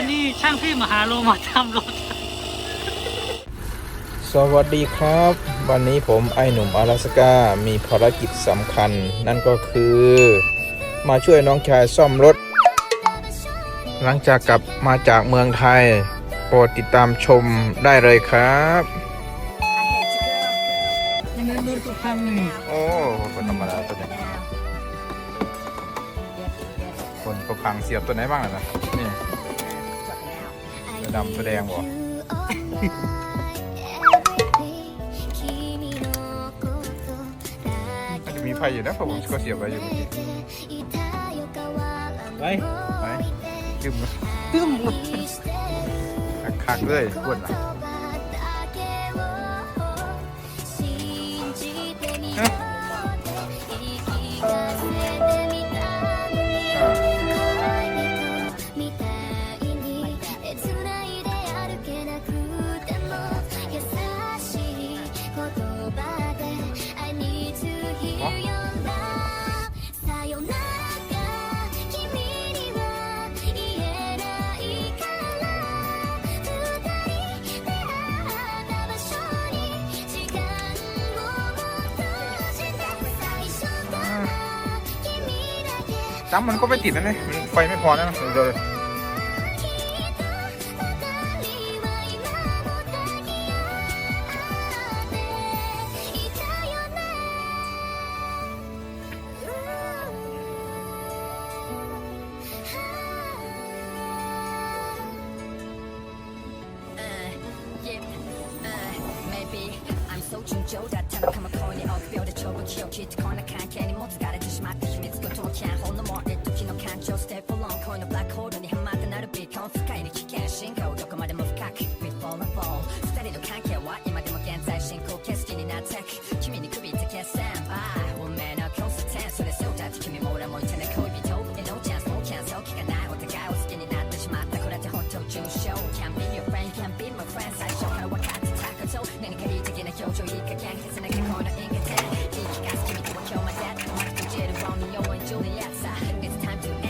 อันนี้ช่างที่มหาโลมาทำรถ สวัสดีครับ วันนี้ผมไอหนุ่มอาราสกา มีภารกิจสำคัญ นั่นก็คือ มาช่วยน้องชายซ่อมรถ หลังจากกลับมาจากเมืองไทย โปรดติดตามชมได้เลยครับยังไงรถก็พังนี่โอ้คนธรรมดาตัวนี้คนก็พังเสียบตัวไหนบ้างล่ะนะนี่ ตัวดำตัวแดงบ่มันจะมีไฟอยู่นะเพราะผมก็เสียบไว้อยู่เมื่อกี้ไปไปดึมเลยตึ้มคักๆเลยกวนอะ จ้ำมันก็ไม่ติดนะเนี่ยมันไฟไม่พอนะเดี๋ยว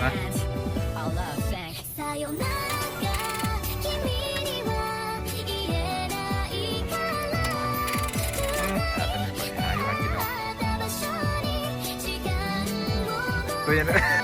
นะตัวเย็น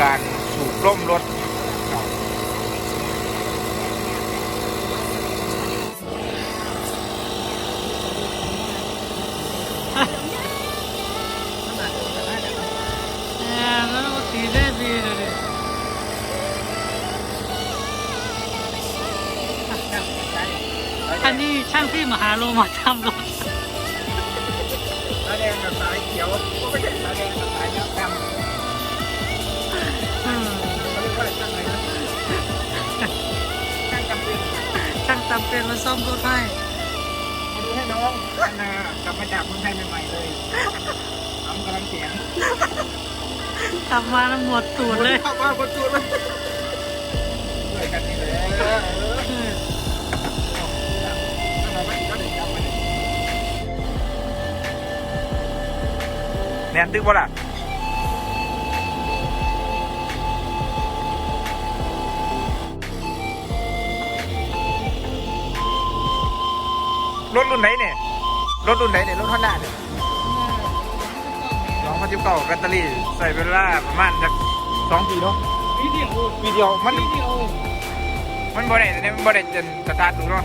การสูบร่มรถแหมแล้วก็ตีได้ดีเลยดิอันนี้ช่างที่มหาโลมาทำรถ ช่างจำเป็นมาซ่อมรถให้มาดูให้น้องอันนากลับมาจากเมืองไทยใหม่ๆเลยทำกำลังเสียงกลับมาแล้วหมดตูดเลยเข้าบ้านคนตัวเลยด้วยกันนี่แหละเออเออแนนตึกบ่ล่ะ รถรุ่นไหนเนี่ย รถรุ่นไหนเนี่ยรถฮอนด้าเนี่ยสองพันสิบเก้าแบตเตอรี่ใส่เวลาประมาณสักสองปีเนาะวิดีโอปีเดียวมันวิดีโอมันบ่ได้เนี่ยมันบ่ได้จนสตาร์ทดูเนาะ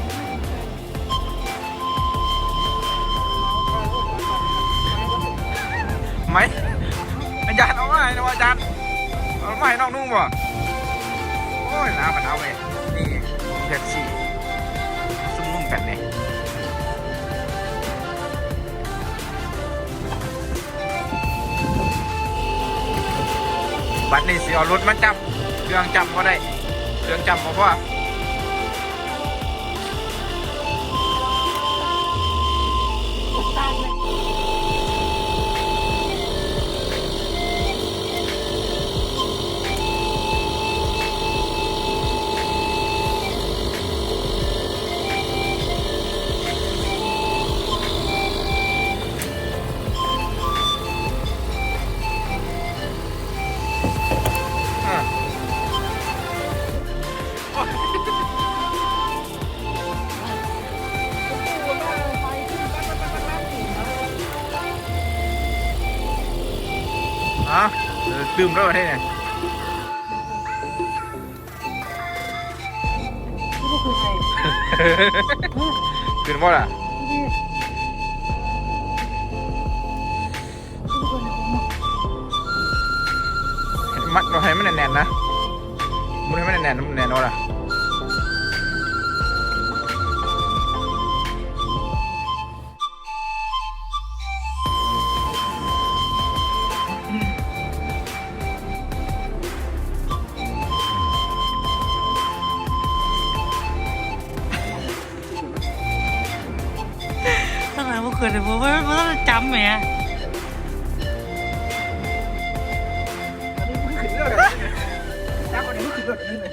ไหมอาจารย์เอามาให้นะวะอาจารย์เอามาให้น้องนุ่งบ่โอ้ยน้ำมันเอาไปนี่แท็กซี่ซุ่มนุ่มกันเนี่ย บัดนี้สิเอารถมาจับ เครื่องจับก็ได้เรื่องจำเพราะว่า อะเออดื่มแล้วเหรอเนี่ยก็คือใครกินว่าล่ะมัดเราให้มันแน่นๆนะมันให้มันแน่นๆมันแน่นอนล่ะ อะไรบ่ขึ้นเลยบ่บ่บ่ต้องจำแมอันนี้มัขึ้นเรื่องอะไรเนี่ยจับอันนี้ขึ้นเรื่องนี้เลย